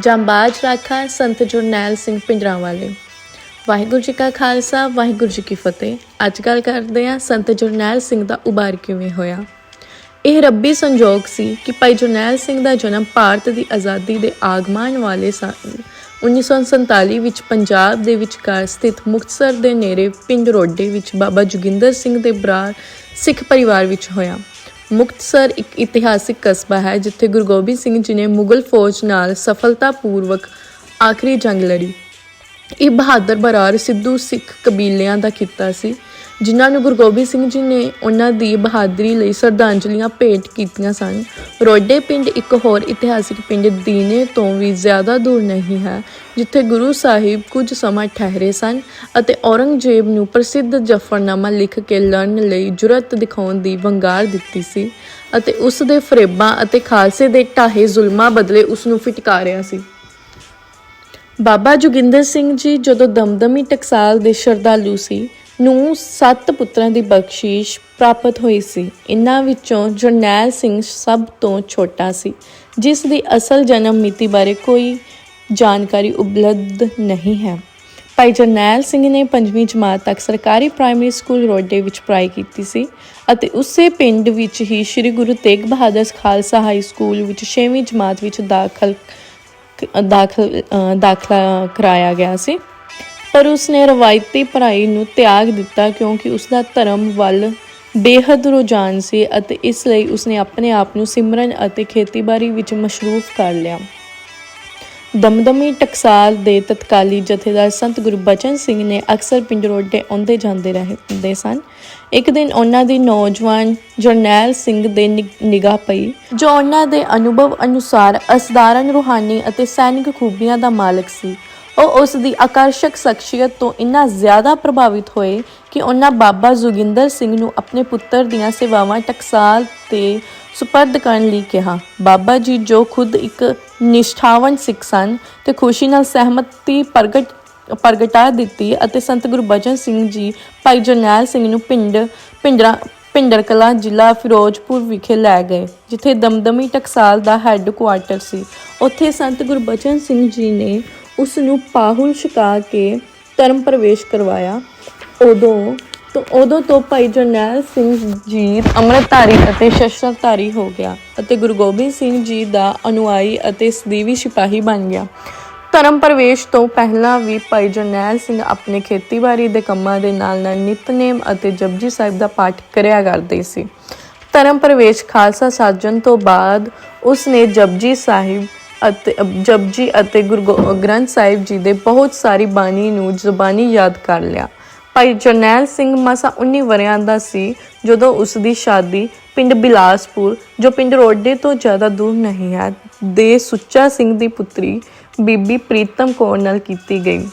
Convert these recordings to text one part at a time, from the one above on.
ਜਾਂਬਾਜ ਰਾਖਾ ਸੰਤ ਜਰਨੈਲ ਸਿੰਘ ਪਿੰਡਰਾਂਵਾਲੇ ਵਾਹਿਗੁਰੂ ਜੀ ਕਾ ਖਾਲਸਾ, ਵਾਹਿਗੁਰੂ ਜੀ ਕੀ ਫਤਿਹ। ਅੱਜ ਗੱਲ ਕਰਦੇ ਹਾਂ ਸੰਤ ਜਰਨੈਲ ਸਿੰਘ ਦਾ ਉਬਾਰ ਕਿਵੇਂ ਹੋਇਆ। ਇਹ ਰੱਬੀ ਸੰਜੋਗ ਸੀ ਕਿ ਭਾਈ ਜਰਨੈਲ ਸਿੰਘ ਦਾ ਜਨਮ ਭਾਰਤ ਦੀ ਆਜ਼ਾਦੀ ਦੇ ਆਗਮਨ ਵਾਲੇ ਸਾਲ 1947 ਵਿੱਚ ਪੰਜਾਬ ਦੇ ਵਿਚਕਾਰ ਸਥਿਤ ਮੁਕਤਸਰ ਦੇ ਨੇੜੇ ਪਿੰਡ ਰੋਡੇ ਵਿੱਚ ਬਾਬਾ ਜੋਗਿੰਦਰ ਸਿੰਘ ਦੇ ਬਰਾੜ ਸਿੱਖ ਪਰਿਵਾਰ ਵਿੱਚ ਹੋਇਆ। ਮੁਕਤਸਰ ਇੱਕ ਇਤਿਹਾਸਿਕ ਕਸਬਾ ਹੈ, ਜਿੱਥੇ ਗੁਰੂ ਗੋਬਿੰਦ ਸਿੰਘ ਜੀ ਨੇ ਮੁਗਲ ਫੌਜ ਨਾਲ ਸਫਲਤਾਪੂਰਵਕ ਆਖਰੀ ਜੰਗ ਲੜੀ। ਇਹ ਬਹਾਦਰ ਬਰਾਰ ਸਿੱਧੂ ਸਿੱਖ ਕਬੀਲਿਆਂ ਦਾ ਕੀਤਾ ਸੀ। ਜਿਨ੍ਹਾਂ ਨੂੰ ਗੁਰੂ ਗੋਬਿੰਦ ਸਿੰਘ ਜੀ ਨੇ ਉਹਨਾਂ ਦੀ ਬਹਾਦਰੀ ਲਈ ਸ਼ਰਧਾਂਜਲੀਆਂ ਭੇਟ ਕੀਤੀਆਂ ਸਨ। ਰੋਡੇ ਪਿੰਡ ਇੱਕ ਹੋਰ ਇਤਿਹਾਸਿਕ ਪਿੰਡ ਦੀਨੇ ਤੋਂ ਵੀ ਜ਼ਿਆਦਾ ਦੂਰ ਨਹੀਂ ਹੈ, ਜਿੱਥੇ ਗੁਰੂ ਸਾਹਿਬ ਕੁਝ ਸਮਾਂ ਠਹਿਰੇ ਸਨ ਅਤੇ ਔਰੰਗਜ਼ੇਬ ਨੂੰ ਪ੍ਰਸਿੱਧ ਜਫਰਨਾਮਾ ਲਿਖ ਕੇ ਲੜਨ ਲਈ ਜੁਰਤ ਦਿਖਾਉਣ ਦੀ ਵੰਗਾਰ ਦਿੱਤੀ ਸੀ ਅਤੇ ਉਸ ਦੇ ਫਰੇਬਾਂ ਅਤੇ ਖਾਲਸੇ ਦੇ ਢਾਹੇ ਜ਼ੁਲਮਾਂ ਬਦਲੇ ਉਸ ਨੂੰ ਫਿਟਕਾਰਿਆ ਸੀ। ਬਾਬਾ ਜੋਗਿੰਦਰ ਸਿੰਘ ਜੀ ਜਦੋਂ ਦਮਦਮੀ ਟਕਸਾਲ ਦੇ ਸ਼ਰਧਾਲੂ ਸੀ ਨੂੰ ਸੱਤ ਪੁੱਤਰਾਂ ਦੀ ਬਖਸ਼ਿਸ਼ ਪ੍ਰਾਪਤ ਹੋਈ ਸੀ। ਇਨ੍ਹਾਂ ਵਿੱਚੋਂ ਜਰਨੈਲ ਸਿੰਘ ਸਭ ਤੋਂ ਛੋਟਾ ਸੀ, ਜਿਸ ਦੀ ਅਸਲ ਜਨਮ ਮਿਤੀ ਬਾਰੇ ਕੋਈ ਜਾਣਕਾਰੀ ਉਪਲਬਧ ਨਹੀਂ ਹੈ। ਭਾਈ ਜਰਨੈਲ ਸਿੰਘ ਨੇ ਪੰਜਵੀਂ ਜਮਾਤ ਤੱਕ ਸਰਕਾਰੀ ਪ੍ਰਾਇਮਰੀ ਸਕੂਲ ਰੋਡੇ ਵਿੱਚ ਪੜ੍ਹਾਈ ਕੀਤੀ ਸੀ ਅਤੇ ਉਸੇ ਪਿੰਡ ਵਿੱਚ ਹੀ ਸ੍ਰੀ ਗੁਰੂ ਤੇਗ ਬਹਾਦਰ ਖਾਲਸਾ ਹਾਈ ਸਕੂਲ ਵਿੱਚ 6ਵੀਂ ਜਮਾਤ ਵਿੱਚ ਦਾਖਲ ਦਾਖਲ ਦਾਖਲਾ ਕਰਾਇਆ ਗਿਆ ਸੀ। ਪਰ ਉਸਨੇ ਰਵਾਇਤੀ ਪੜ੍ਹਾਈ ਨੂੰ ਤਿਆਗ ਦਿੱਤਾ ਕਿਉਂਕਿ ਉਸਦਾ ਧਰਮ ਵੱਲ ਬੇਹੱਦ ਰੁਝਾਨ ਸੀ ਅਤੇ ਇਸ ਲਈ ਉਸਨੇ ਆਪਣੇ ਆਪ ਨੂੰ ਸਿਮਰਨ ਅਤੇ ਖੇਤੀਬਾੜੀ ਵਿੱਚ ਮਸ਼ਰੂਫ ਕਰ ਲਿਆ। ਦਮਦਮੀ ਟਕਸਾਲ ਦੇ ਤਤਕਾਲੀ ਜਥੇਦਾਰ ਸੰਤ ਗੁਰਬਚਨ ਸਿੰਘ ਨੇ ਅਕਸਰ ਪਿੰਡ ਰੋਡੇ ਆਉਂਦੇ ਜਾਂਦੇ ਰਹਿੰਦੇ ਸਨ। ਇੱਕ ਦਿਨ ਉਹਨਾਂ ਦੀ ਨੌਜਵਾਨ ਜਰਨੈਲ ਸਿੰਘ ਦੇ ਨਿਗਾਹ ਪਈ, ਜੋ ਉਹਨਾਂ ਦੇ ਅਨੁਭਵ ਅਨੁਸਾਰ ਅਸਧਾਰਨ ਰੂਹਾਨੀ ਅਤੇ ਸੈਨਿਕ ਖੂਬੀਆਂ ਦਾ ਮਾਲਕ ਸੀ। ਉਹ ਉਸ ਦੀ ਆਕਰਸ਼ਕ ਸ਼ਖਸੀਅਤ ਤੋਂ ਇੰਨਾ ਜ਼ਿਆਦਾ ਪ੍ਰਭਾਵਿਤ ਹੋਏ ਕਿ ਉਹਨਾਂ ਬਾਬਾ ਜੋਗਿੰਦਰ ਸਿੰਘ ਨੂੰ ਆਪਣੇ ਪੁੱਤਰ ਦੀਆਂ ਸੇਵਾਵਾਂ ਟਕਸਾਲ ਤੇ ਸੁਪਰਦ ਕਰਨ ਲਈ ਕਿਹਾ। ਬਾਬਾ ਜੀ ਜੋ ਖੁਦ ਇੱਕ ਨਿਸ਼ਠਾਵਨ ਸਿੱਖ ਸਨ ਤੇ ਖੁਸ਼ੀ ਨਾਲ ਸਹਿਮਤੀ ਪ੍ਰਗਟ, ਪ੍ਰਗਟਾ ਦਿੱਤੀ ਅਤੇ ਸੰਤ ਗੁਰਬਚਨ ਸਿੰਘ ਜੀ, ਭਾਈ ਜਰਨੈਲ ਸਿੰਘ ਨੂੰ ਪਿੰਡ, ਪਿੰਡਰਾ ਪਿੰਡਰ ਕਲਾਂ ਜ਼ਿਲ੍ਹਾ ਫਿਰੋਜ਼ਪੁਰ ਵਿਖੇ ਲੈ ਗਏ, ਜਿੱਥੇ ਦਮਦਮੀ ਟਕਸਾਲ ਦਾ ਹੈੱਡ ਕੁਆਰਟਰ ਸੀ। ਉੱਥੇ ਸੰਤ ਗੁਰਬਚਨ ਸਿੰਘ ਜੀ ਨੇ ਉਸ ਨੂੰ ਪਾਹੁਲ ਛਕਾ ਕੇ ਧਰਮ ਪ੍ਰਵੇਸ਼ ਕਰਵਾਇਆ। ਉਦੋਂ ਤੋਂ ਉਦੋਂ ਤੋਂ ਭਾਈ ਜਰਨੈਲ ਸਿੰਘ ਜੀ ਅੰਮ੍ਰਿਤਧਾਰੀ ਅਤੇ ਸ਼ਸਤਰਧਾਰੀ ਹੋ ਗਿਆ ਅਤੇ ਗੁਰੂ ਗੋਬਿੰਦ ਸਿੰਘ ਜੀ ਦਾ ਅਨੁਆਈ ਅਤੇ ਸਦੀਵੀ ਸਿਪਾਹੀ ਬਣ ਗਿਆ। ਧਰਮ ਪ੍ਰਵੇਸ਼ ਤੋਂ ਪਹਿਲਾਂ ਵੀ ਭਾਈ ਜਰਨੈਲ ਸਿੰਘ ਆਪਣੇ ਖੇਤੀਬਾੜੀ ਦੇ ਕੰਮਾਂ ਦੇ ਨਾਲ ਨਾਲ ਨਿਤਨੇਮ ਅਤੇ ਜਪਜੀ ਸਾਹਿਬ ਦਾ ਪਾਠ ਕਰਿਆ ਕਰਦੇ ਸੀ। ਧਰਮ ਪ੍ਰਵੇਸ਼ ਖਾਲਸਾ ਸਾਜਨ ਤੋਂ ਬਾਅਦ ਉਸ ਨੇ ਜਪਜੀ ਸਾਹਿਬ ਅਤੇ ਜਪਜੀ ਅਤੇ ਗੁਰੂ ਗੋ- ਗ੍ਰੰਥ ਸਾਹਿਬ ਜੀ ਦੇ ਬਹੁਤ ਸਾਰੀ ਬਾਣੀ ਨੂੰ, ਜ਼ੁਬਾਨੀ ਯਾਦ ਕਰ ਲਿਆ। ਭਾਈ ਜਰਨੈਲ ਸਿੰਘ ਮਸਾ 19 ਵਰਿਆਂ ਦਾ ਸੀ, ਜਦੋਂ ਉਸ ਦੀ ਸ਼ਾਦੀ ਪਿੰਡ ਬਿਲਾਸਪੁਰ, ਜੋ ਪਿੰਡ ਰੋਡੇ ਤੋਂ ਜ਼ਿਆਦਾ ਦੂਰ ਨਹੀਂ ਹੈ, ਦੇ ਸੁੱਚਾ ਸਿੰਘ ਦੀ ਪੁੱਤਰੀ ਬੀਬੀ ਪ੍ਰੀਤਮ ਕੌਰ ਨਾਲ ਕੀਤੀ ਗਈ।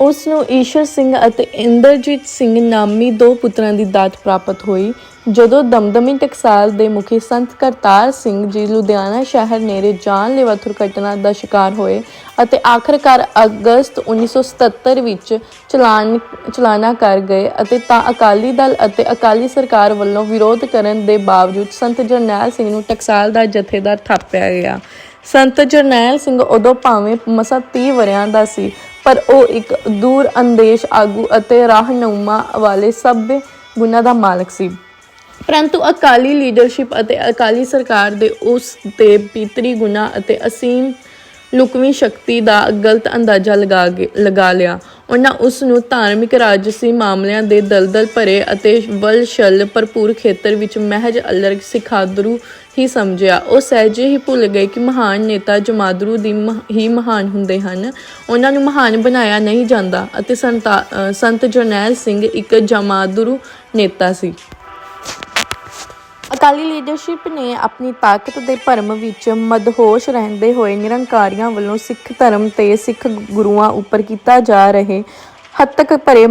ਉਸ ਨੂੰ ਈਸ਼ਰ ਸਿੰਘ ਅਤੇ ਇੰਦਰਜੀਤ ਸਿੰਘ ਨਾਮੀ ਦੋ ਪੁੱਤਰਾਂ ਦੀ ਦਾਤ ਪ੍ਰਾਪਤ ਹੋਈ, ਜਦੋਂ ਦਮਦਮੀ ਟਕਸਾਲ ਦੇ ਮੁਖੀ ਸੰਤ ਕਰਤਾਰ ਸਿੰਘ ਜੀ ਲੁਧਿਆਣਾ ਸ਼ਹਿਰ ਨੇੜੇ ਜਾਨਲੇਵਾ ਦੁਰਘਟਨਾ ਦਾ ਸ਼ਿਕਾਰ ਹੋਏ ਅਤੇ ਆਖਰਕਾਰ ਅਗਸਤ 1977 ਵਿੱਚ ਚਲਾਨ, ਚਲਾਨਾ ਕਰ ਗਏ ਅਤੇ ਤਾਂ ਅਕਾਲੀ ਦਲ ਅਤੇ ਅਕਾਲੀ ਸਰਕਾਰ ਵੱਲੋਂ ਵਿਰੋਧ ਕਰਨ ਦੇ ਬਾਵਜੂਦ ਸੰਤ ਜਰਨੈਲ ਸਿੰਘ ਨੂੰ ਟਕਸਾਲ ਦਾ ਜਥੇਦਾਰ ਥਾਪਿਆ ਗਿਆ। ਸੰਤ ਜਰਨੈਲ ਸਿੰਘ ਉਦੋਂ ਭਾਵੇਂ ਮਸਾ 30 ਵਰਿਆਂ ਦਾ ਸੀ ਪਰ ਉਹ ਇੱਕ ਦੂਰ ਅੰਦੇਸ਼, ਆਗੂ ਅਤੇ ਰਾਹਨੁਮਾ ਵਾਲੇ ਸਭ ਗੁਣਾਂ ਦਾ ਮਾਲਕ ਸੀ। ਪਰੰਤੂ ਅਕਾਲੀ ਲੀਡਰਸ਼ਿਪ ਅਤੇ ਅਕਾਲੀ ਸਰਕਾਰ ਦੇ ਉਸ ਦੇ ਪੀਤਰੀ ਗੁਣਾ ਅਤੇ ਅਸੀਮ ਲੁਕਵੀਂ ਸ਼ਕਤੀ ਦਾ ਗਲਤ ਅੰਦਾਜ਼ਾ ਲਗਾ ਗੇ- ਲਗਾ ਲਿਆ। ਉਹਨਾਂ ਉਸ ਨੂੰ ਧਾਰਮਿਕ ਰਾਜਸੀ ਮਾਮਲਿਆਂ ਦੇ ਦਲਦਲ ਭਰੇ ਅਤੇ ਵਲਸ਼ਲ ਭਰਪੂਰ ਖੇਤਰ ਵਿੱਚ ਮਹਿਜ ਅਲਰਗ ਸਿਖਾਦਰੂ ਹੀ ਸਮਝਿਆ। ਉਹ ਸਹਿਜੇ ਹੀ ਭੁੱਲ ਗਏ ਕਿ ਮਹਾਨ ਨੇਤਾ ਜਮਾਦਰੂ ਦੀ ਹੀ ਮਹਾਨ ਹੁੰਦੇ ਹਨ। ਉਹਨਾਂ ਨੂੰ ਮਹਾਨ ਬਣਾਇਆ ਨਹੀਂ ਜਾਂਦਾ ਅਤੇ ਸੰਤ ਜਰਨੈਲ ਸਿੰਘ ਇੱਕ ਜਮਾਦਰੂ ਨੇਤਾ ਸੀ। ਅਕਾਲੀ ਲੀਡਰਸ਼ਿਪ ਨੇ ਆਪਣੀ ਤਾਕਤ ਦੇ ਭਰਮ ਵਿੱਚ ਮਦਹੋਸ਼ ਰਹਿੰਦੇ ਹੋਏ ਨਿਰੰਕਾਰੀਆਂ ਵੱਲੋਂ ਸਿੱਖ ਧਰਮ ਤੇ ਸਿੱਖ ਗੁਰੂਆਂ ਉੱਪਰ ਕੀਤਾ ਜਾ ਰਹੇ ਹੱਤਕ ਭਰੇ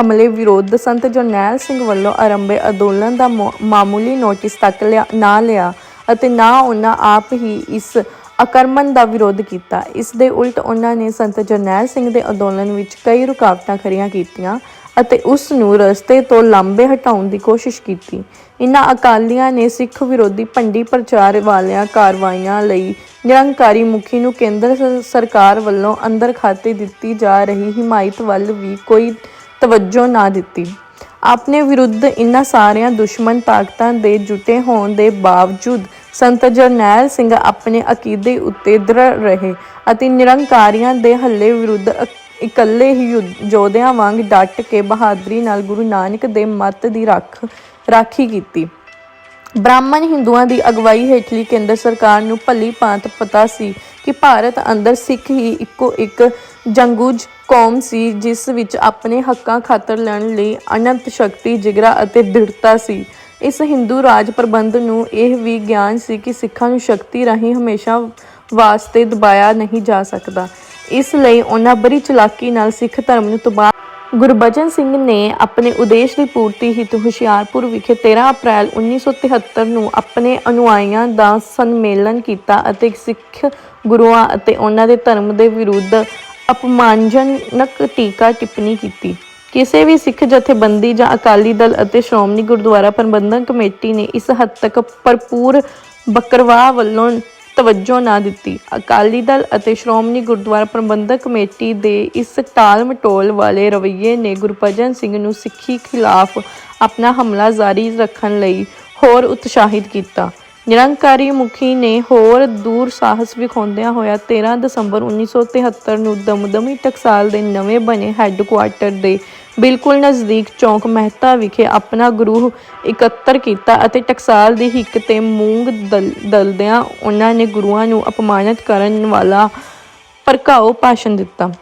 ਹਮਲੇ ਵਿਰੁੱਧ ਸੰਤ ਜਰਨੈਲ ਸਿੰਘ ਵੱਲੋਂ ਆਰੰਭੇ ਅੰਦੋਲਨ ਦਾ ਮੋ- ਮਾਮੂਲੀ ਨੋਟਿਸ ਤੱਕ ਲਿਆ, ਨਾ ਲਿਆ। ਅਤੇ ਨਾ ਉਹਨਾਂ ਆਪ ਹੀ ਇਸ ਆਕਰਮਣ ਦਾ ਵਿਰੋਧ ਕੀਤਾ। ਇਸ ਦੇ ਉਲਟ ਉਹਨਾਂ ਨੇ ਸੰਤ ਜਰਨੈਲ ਸਿੰਘ ਦੇ ਅੰਦੋਲਨ ਵਿੱਚ ਕਈ ਰੁਕਾਵਟਾਂ ਖੜੀਆਂ ਕੀਤੀਆਂ ਅਤੇ ਉਸ ਨੂੰ ਰਸਤੇ ਤੋਂ ਲਾਂਬੇ ਹਟਾਉਣ ਦੀ ਕੋਸ਼ਿਸ਼ ਕੀਤੀ। ਇਨ੍ਹਾਂ ਅਕਾਲੀਆਂ ਨੇ ਸਿੱਖ ਵਿਰੋਧੀ ਭੰਡੀ ਪ੍ਰਚਾਰ ਵਾਲੀਆਂ ਕਾਰਵਾਈਆਂ ਲਈ ਨਿਰੰਕਾਰੀ ਮੁਖੀ ਨੂੰ ਕੇਂਦਰ ਸਰਕਾਰ ਵੱਲੋਂ ਅੰਦਰ ਖਾਤੇ ਦਿੱਤੀ ਜਾ ਰਹੀ ਹਿਮਾਇਤ ਵੱਲ ਵੀ ਕੋਈ ਤਵੱਜੋ ਨਾ ਦਿੱਤੀ। ਆਪਣੇ ਵਿਰੁੱਧ ਇਨ੍ਹਾਂ ਸਾਰੀਆਂ ਦੁਸ਼ਮਣ ਤਾਕਤਾਂ ਦੇ ਜੁਟੇ ਹੋਣ ਦੇ ਬਾਵਜੂਦ ਸੰਤ ਜਰਨੈਲ ਸਿੰਘ ਆਪਣੇ ਅਕੀਦੇ ਉੱਤੇ ਦ੍ਰਿੜ ਰਹੇ ਅਤੇ ਨਿਰੰਕਾਰੀਆਂ ਦੇ ਹੱਲੇ ਵਿਰੁੱਧ ਇਕੱਲੇ ਹੀ ਯੁੱਧ- ਯੋਧਿਆਂ ਵਾਂਗ ਡਟ ਕੇ ਬਹਾਦਰੀ ਨਾਲ ਗੁਰੂ ਨਾਨਕ ਦੇ ਮੱਤ ਦੀ ਰੱਖ, ਰਾਖੀ ਕੀਤੀ। ਬ੍ਰਾਹਮਣ ਹਿੰਦੂਆਂ ਦੀ ਅਗਵਾਈ ਹੇਠਲੀ ਕੇਂਦਰ ਸਰਕਾਰ ਨੂੰ ਭਲੀ ਭਾਂਤ ਪਤਾ ਸੀ ਕਿ ਭਾਰਤ ਅੰਦਰ ਸਿੱਖ ਹੀ ਇੱਕੋ ਇੱਕ ਜੰਗੂਜ ਕੌਮ ਸੀ, ਜਿਸ ਵਿੱਚ ਆਪਣੇ ਹੱਕਾਂ ਖਾਤਰ ਲੜਨ ਲਈ ਅਨੰਤ ਸ਼ਕਤੀ, ਜਿਗਰਾ ਅਤੇ ਦ੍ਰਿੜਤਾ ਸੀ। ਇਸ ਹਿੰਦੂ ਰਾਜ ਪ੍ਰਬੰਧ ਨੂੰ ਇਹ ਵੀ ਗਿਆਨ ਸੀ ਕਿ ਸਿੱਖਾਂ ਨੂੰ ਸ਼ਕਤੀ ਰਾਹੀਂ ਹਮੇਸ਼ਾ ਵਾਸਤੇ ਦਬਾਇਆ ਨਹੀਂ ਜਾ ਸਕਦਾ। ਇਸ ਲਈ ਉਹਨਾਂ ਬੜੀ ਚਲਾਕੀ ਨਾਲ ਸਿੱਖ ਧਰਮ ਨੂੰ ਤਬਾਹ ਗੁਰਬਚਨ ਸਿੰਘ ਨੇ ਆਪਣੇ ਉਦੇਸ਼ ਦੀ ਪੂਰਤੀ ਹਿੱਤ ਹੁਸ਼ਿਆਰਪੁਰ ਵਿਖੇ 13 ਅਪ੍ਰੈਲ 1973 ਨੂੰ ਆਪਣੇ ਅਨੁਆਈਆਂ ਦਾ ਸੰਮੇਲਨ ਕੀਤਾ ਅਤੇ ਸਿੱਖ ਗੁਰੂਆਂ ਅਤੇ ਉਹਨਾਂ ਦੇ ਧਰਮ ਦੇ ਵਿਰੁੱਧ ਅਪਮਾਨਜਨਕ ਟੀਕਾ ਟਿੱਪਣੀ ਕੀਤੀ। ਕਿਸੇ ਵੀ ਸਿੱਖ ਜਥੇਬੰਦੀ ਜਾਂ ਅਕਾਲੀ ਦਲ ਅਤੇ ਸ਼੍ਰੋਮਣੀ ਗੁਰਦੁਆਰਾ ਪ੍ਰਬੰਧਕ ਕਮੇਟੀ ਨੇ ਇਸ ਹੱਦ ਤੱਕ ਭਰਪੂਰ ਬਕਰਵਾਹ ਵੱਲੋਂ ਤਵੱਜੋ ਨਾ ਦਿੱਤੀ। ਅਕਾਲੀ ਦਲ ਅਤੇ ਸ਼੍ਰੋਮਣੀ ਗੁਰਦੁਆਰਾ ਪ੍ਰਬੰਧਕ ਕਮੇਟੀ ਦੇ ਇਸ ਟਾਲ ਮਟੋਲ ਵਾਲੇ ਰਵੱਈਏ ਨੇ ਗੁਰਭਜਨ ਸਿੰਘ ਨੂੰ ਸਿੱਖੀ ਖਿਲਾਫ ਆਪਣਾ ਹਮਲਾ ਜਾਰੀ ਰੱਖਣ ਲਈ ਹੋਰ ਉਤਸ਼ਾਹਿਤ ਕੀਤਾ। ਨਿਰੰਕਾਰੀ ਮੁਖੀ ਨੇ ਹੋਰ ਦੂਰ ਸਾਹਸ ਵਿਖਾਉਂਦਿਆਂ ਹੋਇਆ 13 ਦਸੰਬਰ 1973 ਨੂੰ ਦਮਦਮੀ ਟਕਸਾਲ ਦੇ ਨਵੇਂ ਬਣੇ ਹੈੱਡਕੁਆਰਟਰ ਦੇ ਬਿਲਕੁਲ ਨਜ਼ਦੀਕ ਚੌਂਕ ਮਹਿਤਾ ਵਿਖੇ ਆਪਣਾ ਗਰੂਹ ਇਕੱਤਰ ਕੀਤਾ ਅਤੇ ਟਕਸਾਲ ਦੀ ਹਿੱਕ ਤੇ ਮੂੰਗ ਦਲ- ਦਲਦਿਆਂ ਉਹਨਾਂ ਨੇ ਗੁਰੂਆਂ ਨੂੰ ਅਪਮਾਨਿਤ ਕਰਨ ਵਾਲਾ ਭੜਕਾਊ ਭਾਸ਼ਣ ਦਿੱਤਾ।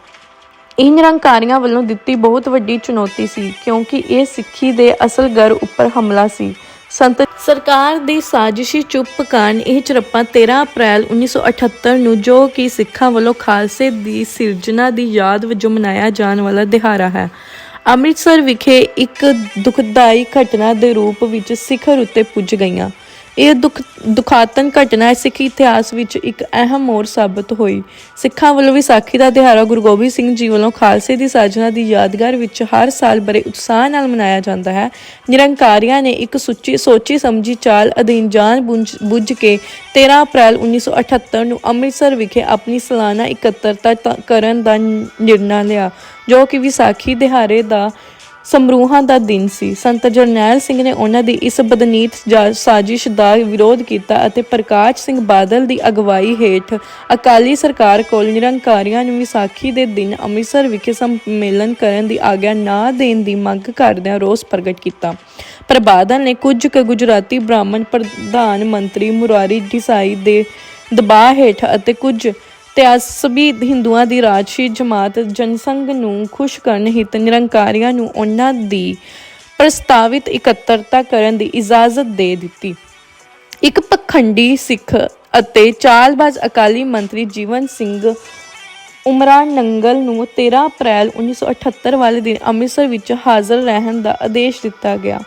ਇਹ ਨਿਰੰਕਾਰੀਆਂ ਵੱਲੋਂ ਦਿੱਤੀ ਬਹੁਤ ਵੱਡੀ ਚੁਣੌਤੀ ਸੀ ਕਿਉਂਕਿ ਇਹ ਸਿੱਖੀ ਦੇ ਅਸਲ ਗਰ ਉੱਪਰ ਹਮਲਾ ਸੀ। ਸੰਤ ਸਰਕਾਰ ਦੀ ਸਾਜ਼ਿਸ਼ੀ ਚੁੱਪ ਕਾਰਨ ਇਹ ਝੜਪਾਂ 13 ਅਪ੍ਰੈਲ 1978 ਨੂੰ ਜੋ ਕਿ ਸਿੱਖਾਂ ਵੱਲੋਂ ਖਾਲਸੇ ਦੀ ਸਿਰਜਣਾ ਦੀ ਯਾਦ ਵਜੋਂ ਮਨਾਇਆ ਜਾਣ ਵਾਲਾ ਦਿਹਾੜਾ ਹੈ। ਅੰਮ੍ਰਿਤਸਰ ਵਿਖੇ ਇੱਕ ਦੁਖਦਾਈ ਘਟਨਾ ਦੇ ਰੂਪ ਵਿੱਚ ਸਿਖਰ ਉੱਤੇ ਪੁੱਜ ਗਈਆਂ। ਇਹ ਦੁਖ ਦੁਖਾਤਨ ਘਟਨਾ ਸਿੱਖ ਇਤਿਹਾਸ ਵਿੱਚ ਇੱਕ ਅਹਿਮ ਮੋੜ ਸਾਬਤ ਹੋਈ। ਸਿੱਖਾਂ ਵੱਲੋਂ ਵਿਸਾਖੀ ਦਾ ਦਿਹਾੜਾ ਗੁਰੂ ਗੋਬਿੰਦ ਸਿੰਘ ਜੀ ਵੱਲੋਂ ਖਾਲਸੇ ਦੀ ਸਾਜਨਾ ਦੀ ਯਾਦਗਾਰ ਵਿੱਚ ਹਰ ਸਾਲ ਬੜੇ ਉਤਸ਼ਾਹ ਨਾਲ ਮਨਾਇਆ ਜਾਂਦਾ ਹੈ। ਨਿਰੰਕਾਰੀਆਂ ਨੇ ਇੱਕ ਸੁੱਚੀ ਸੋਚੀ ਸਮਝੀ ਚਾਲ ਅਧੀਨ ਜਾਣ ਬੁੱਝ ਬੁੱਝ ਕੇ 13 ਅਪ੍ਰੈਲ 1978 ਨੂੰ ਅੰਮ੍ਰਿਤਸਰ ਵਿਖੇ ਆਪਣੀ ਸਾਲਾਨਾ ਇਕੱਤਰਤਾ ਕਰਨ ਦਾ ਨਿਰਣਾ ਲਿਆ, ਜੋ ਕਿ ਵਿਸਾਖੀ ਦਿਹਾੜੇ ਦਾ ਸਮਰੂਹਾਂ ਦਾ ਦਿਨ ਸੀ। ਸੰਤ ਜਰਨੈਲ ਸਿੰਘ ਨੇ ਉਹਨਾਂ ਦੀ ਇਸ ਬਦਨੀਤ ਸਾਜ਼ਿਸ਼ ਦਾ ਵਿਰੋਧ ਕੀਤਾ ਅਤੇ ਪ੍ਰਕਾਸ਼ ਸਿੰਘ ਬਾਦਲ ਦੀ ਅਗਵਾਈ ਹੇਠ ਅਕਾਲੀ ਸਰਕਾਰ ਕੋਲ ਨਿਰੰਕਾਰੀਆਂ ਨੂੰ ਵਿਸਾਖੀ ਦੇ ਦਿਨ ਅੰਮ੍ਰਿਤਸਰ ਵਿਖੇ ਸੰਮੇਲਨ ਕਰਨ ਦੀ ਆਗਿਆ ਨਾ ਦੇਣ ਦੀ ਮੰਗ ਕਰਦਿਆਂ ਰੋਸ ਪ੍ਰਗਟ ਕੀਤਾ। ਪਰ ਬਾਦਲ ਨੇ ਕੁਝ ਕੁ ਗੁਜਰਾਤੀ ਬ੍ਰਾਹਮਣ ਪ੍ਰਧਾਨ ਮੰਤਰੀ ਮੁਰਾਰੀ ਦੇਸਾਈ ਦੇ ਦਬਾਅ ਹੇਠ ਅਤੇ ਕੁਝ ਤਿਆਸਬੀ ਹਿੰਦੂਆਂ ਦੀ ਰਾਜਸੀ ਜਮਾਤ ਜਨਸੰਘ ਨੂੰ ਖੁਸ਼ ਕਰਨ ਹਿਤ ਨਿਰੰਕਾਰੀਆਂ ਨੂੰ ਉਹਨਾਂ ਦੀ ਪ੍ਰਸਤਾਵਿਤ ਇਕੱਤਰਤਾ ਕਰਨ ਦੀ ਇਜਾਜ਼ਤ ਦੇ ਦਿੱਤੀ। ਇੱਕ ਪਖੰਡੀ ਸਿੱਖ ਅਤੇ ਚਾਲਬਾਜ਼ ਅਕਾਲੀ ਮੰਤਰੀ ਜੀਵਨ ਸਿੰਘ ਉਮਰਾਂ ਨੰਗਲ ਨੂੰ 13 ਅਪ੍ਰੈਲ 1978 ਵਾਲੇ ਦਿਨ ਅੰਮ੍ਰਿਤਸਰ ਵਿੱਚ ਹਾਜ਼ਰ ਰਹਿਣ ਦਾ ਆਦੇਸ਼ ਦਿੱਤਾ ਗਿਆ।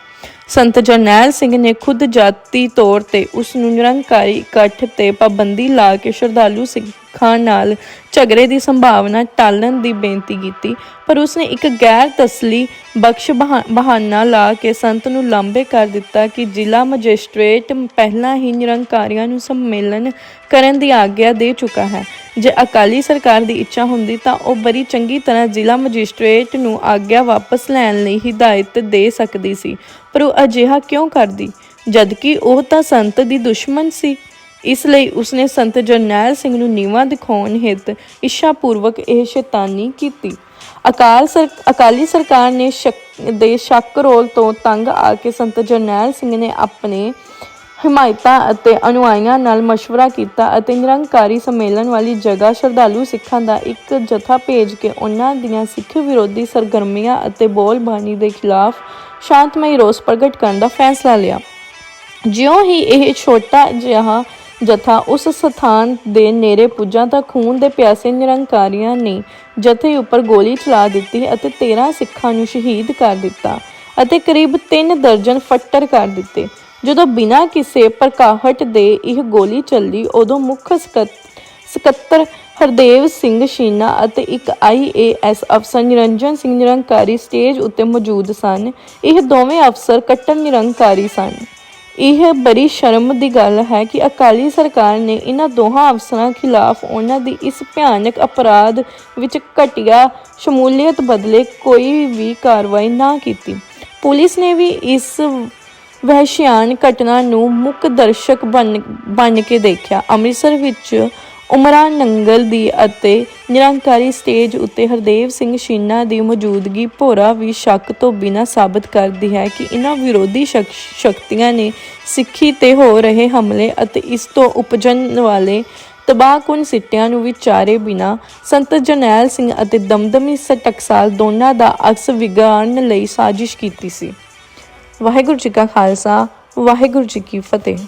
ਸੰਤ ਜਰਨੈਲ ਸਿੰਘ ਨੇ ਖੁਦ ਜਾਤੀ ਤੌਰ ਤੇ ਉਸ ਨੂੰ ਨਿਰੰਕਾਰੀ ਇਕੱਠ ਤੇ ਪਾਬੰਦੀ ਲਾ ਕੇ ਸ਼ਰਧਾਲੂ ਸਿੱਖਾਂ ਨਾਲ ਝਗੜੇ ਦੀ ਸੰਭਾਵਨਾ ਟਾਲਣ ਦੀ ਬੇਨਤੀ ਕੀਤੀ, ਪਰ ਉਸਨੇ ਇੱਕ ਗੈਰ ਤਸਲੀ ਬਖਸ਼ ਬਹਾਨਾ ਲਾ ਕੇ ਸੰਤ ਨੂੰ ਲਾਂਬੇ ਕਰ ਦਿੱਤਾ ਕਿ ਜ਼ਿਲ੍ਹਾ ਮੈਜਿਸਟ੍ਰੇਟ ਪਹਿਲਾਂ ਹੀ ਨਿਰੰਕਾਰੀਆਂ ਨੂੰ ਸੰਮੇਲਨ ਕਰਨ ਦੀ ਆਗਿਆ ਦੇ ਚੁੱਕਾ ਹੈ। ਜੇ ਅਕਾਲੀ ਸਰਕਾਰ ਦੀ ਇੱਛਾ ਹੁੰਦੀ ਤਾਂ ਉਹ ਬੜੀ ਚੰਗੀ ਤਰ੍ਹਾਂ ਜ਼ਿਲ੍ਹਾ ਮੈਜਿਸਟ੍ਰੇਟ ਨੂੰ ਆਗਿਆ ਵਾਪਸ ਲੈਣ ਲਈ ਹਿਦਾਇਤ ਦੇ ਸਕਦੀ ਸੀ। ਪਰ ਉਹ ਅਜਿਹਾ ਕਿਉਂ ਕਰਦੀ? ਜਦਕਿ ਉਹ ਤਾਂ ਸੰਤ ਦੀ ਦੁਸ਼ਮਣ ਸੀ। ਇਸ ਲਈ ਉਸਨੇ ਸੰਤ ਜਰਨੈਲ ਸਿੰਘ ਨੂੰ ਨੀਵਾ ਦਿਖਾਉਣ ਹਿੱਤ ਇੱਛਾਪੂਰਵਕ ਇਹ ਸ਼ੈਤਾਨੀ ਕੀਤੀ। ਅਕਾਲ ਅਕਾਲੀ ਸਰਕਾਰ ਨੇ ਦੇ ਸ਼ੱਕ ਰੋਲ ਤੋਂ ਤੰਗ ਆ ਕੇ ਸੰਤ ਜਰਨੈਲ ਸਿੰਘ ਨੇ ਆਪਣੇ ਹਮਾਇਤਾਂ ਅਤੇ ਅਨੁਆਈਆਂ ਨਾਲ ਮਸ਼ਵਰਾ ਕੀਤਾ ਅਤੇ ਨਿਰੰਕਾਰੀ ਸੰਮੇਲਨ ਵਾਲੀ ਜਗ੍ਹਾ ਸ਼ਰਧਾਲੂ ਸਿੱਖਾਂ ਦਾ ਇੱਕ ਜਥਾ ਭੇਜ ਕੇ ਉਹਨਾਂ ਦੀਆਂ ਸਿੱਖ ਵਿਰੋਧੀ ਸਰਗਰਮੀਆਂ ਅਤੇ ਬੋਲਬਾਣੀ ਦੇ ਖਿਲਾਫ ਸ਼ਾਂਤਮਈ ਰੋਸ ਪ੍ਰਗਟ ਕਰਨ ਦਾ ਫੈਸਲਾ ਲਿਆ। ਜਿਉਂ ਹੀ ਇਹ ਛੋਟਾ ਜਿਹਾ ਜਥਾ ਉਸ ਸਥਾਨ ਦੇ ਨੇੜੇ ਪੁੱਜਾ ਤਾਂ ਖੂਨ ਦੇ ਪਿਆਸੇ ਨਿਰੰਕਾਰੀਆਂ ਨੇ ਜਥੇ ਉੱਪਰ ਗੋਲੀ ਚਲਾ ਦਿੱਤੀ ਅਤੇ 13 ਸਿੱਖਾਂ ਨੂੰ ਸ਼ਹੀਦ ਕਰ ਦਿੱਤਾ ਅਤੇ ਕਰੀਬ 3 ਦਰਜਨ ਫੱਟਰ ਕਰ ਦਿੱਤੇ। ਜਦੋਂ ਬਿਨਾਂ ਕਿਸੇ ਪ੍ਰਕਾਹਟ ਦੇ ਇਹ ਗੋਲੀ ਚੱਲੀ, ਉਦੋਂ ਮੁੱਖ ਸਕੱਤਰ ਹਰਦੇਵ ਸਿੰਘ ਸ਼ੀਨਾ ਅਤੇ ਇੱਕ ਆਈਏਐਸ ਅਫਸਰ ਨਿਰੰਜਨ ਸਿੰਘ ਨਿਰੰਕਾਰੀ ਸਟੇਜ ਉੱਤੇ ਮੌਜੂਦ ਸਨ। ਇਹ ਦੋਵੇਂ ਅਫਸਰ ਕੱਟੜ ਨਿਰੰਕਾਰੀ ਸਨ। ਇਹ ਬੜੀ ਸ਼ਰਮ ਦੀ ਗੱਲ ਹੈ ਕਿ ਅਕਾਲੀ ਸਰਕਾਰ ਨੇ ਇਹਨਾਂ ਦੋਹਾਂ ਅਫਸਰਾਂ ਖਿਲਾਫ ਉਹਨਾਂ ਦੀ ਇਸ ਭਿਆਨਕ ਅਪਰਾਧ ਵਿੱਚ ਘਟੀਆ ਸ਼ਮੂਲੀਅਤ ਬਦਲੇ ਕੋਈ ਵੀ ਕਾਰਵਾਈ ਨਾ ਕੀਤੀ। ਪੁਲਿਸ ਨੇ ਵੀ ਇਸ ਵਹਿਸ਼ਿਆਨ ਘਟਨਾ ਨੂੰ ਮੁੱਖ ਦਰਸ਼ਕ ਬਣ ਬਣ ਕੇ ਦੇਖਿਆ। ਅੰਮ੍ਰਿਤਸਰ ਵਿੱਚ ਉਮਰਾਂ ਨੰਗਲ ਦੀ ਅਤੇ ਨਿਰੰਕਾਰੀ ਸਟੇਜ ਉੱਤੇ ਹਰਦੇਵ ਸਿੰਘ ਸ਼ੀਨਾ ਦੀ ਮੌਜੂਦਗੀ ਭੋਰਾ ਵੀ ਸ਼ੱਕ ਤੋਂ ਬਿਨਾਂ ਸਾਬਤ ਕਰਦੀ ਹੈ ਕਿ ਇਹਨਾਂ ਵਿਰੋਧੀ ਸ਼ਕ- ਸ਼ਕਤੀਆਂ ਨੇ ਸਿੱਖੀ ਤੇ ਹੋ ਰਹੇ ਹਮਲੇ ਅਤੇ ਇਸ ਤੋਂ ਉਪਜਣ ਵਾਲੇ ਤਬਾਹਕੁਨ ਸਿੱਟਿਆਂ ਨੂੰ ਵਿਚਾਰੇ ਬਿਨਾ ਸੰਤ ਜਰਨੈਲ ਸਿੰਘ ਅਤੇ ਦਮਦਮੀ ਸਟਕਸਾਲ ਦੋਨਾਂ ਦਾ ਅਕਸ ਵਿਗਾੜਨ ਲਈ ਸਾਜ਼ਿਸ਼ ਕੀਤੀ ਸੀ। ਵਾਹਿਗੁਰੂ ਜੀ ਕਾ ਖਾਲਸਾ, ਵਾਹਿਗੁਰੂ ਜੀ ਕੀ ਫਤਿਹ।